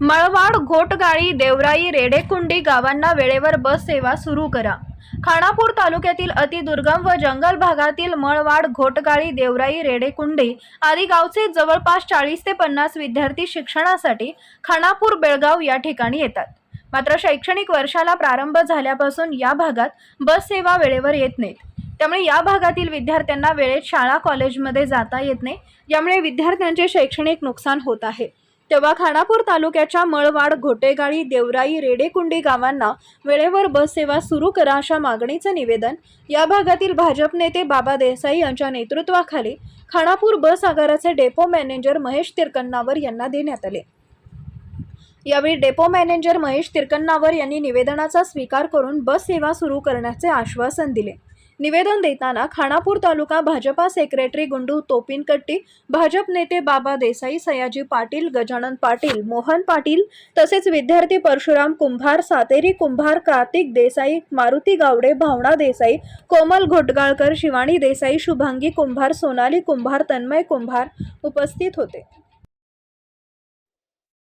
मळवाड घोटगाळी देवराई रेडेकुंडी गावांना वेळेवर बस सेवा सुरू करा. खानापूर तालुक्यातील अतिदुर्गम व जंगल भागातील मळवाड घोटगाळी देवराई रेडेकुंडी आदी गावचे जवळपास चाळीस ते पन्नास विद्यार्थी शिक्षणासाठी खानापूर बेळगाव या ठिकाणी येतात. मात्र शैक्षणिक वर्षाला प्रारंभ झाल्यापासून या भागात बस सेवा वेळेवर येत नाहीत. त्यामुळे या भागातील विद्यार्थ्यांना वेळेत शाळा कॉलेजमध्ये जाता येत नाही. यामुळे विद्यार्थ्यांचे शैक्षणिक नुकसान होत आहे. तेव्हा खानापूर तालुक्याच्या मळवाड घोटेगाळी देवराई रेडेकुंडी गावांना वेळेवर बससेवा सुरू करा अशा मागणीचं निवेदन या भागातील भाजप नेते बाबा देसाई यांच्या नेतृत्वाखाली खानापूर बस आगाराचे डेपो मॅनेजर महेश तिरकन्नावर यांना देण्यात आले. यावेळी डेपो मॅनेजर महेश तिरकन्नावर यांनी निवेदनाचा स्वीकार करून बस सेवा सुरू करण्याचे आश्वासन दिले. निवेदन देताना खानापूर तालुका भाजपा सेक्रेटरी गुंडू तोपिनकट्टी भाजप नेते बाबा देसाई सयाजी पाटील गजानन पाटील मोहन पाटील तसेच विद्यार्थी परशुराम कुंभार सातेरी कुंभार कार्तिक देसाई मारुती गावडे भावना देसाई कोमल घोटगाळकर शिवानी देसाई शुभांगी कुंभार सोनाली कुंभार तन्मय कुंभार उपस्थित होते.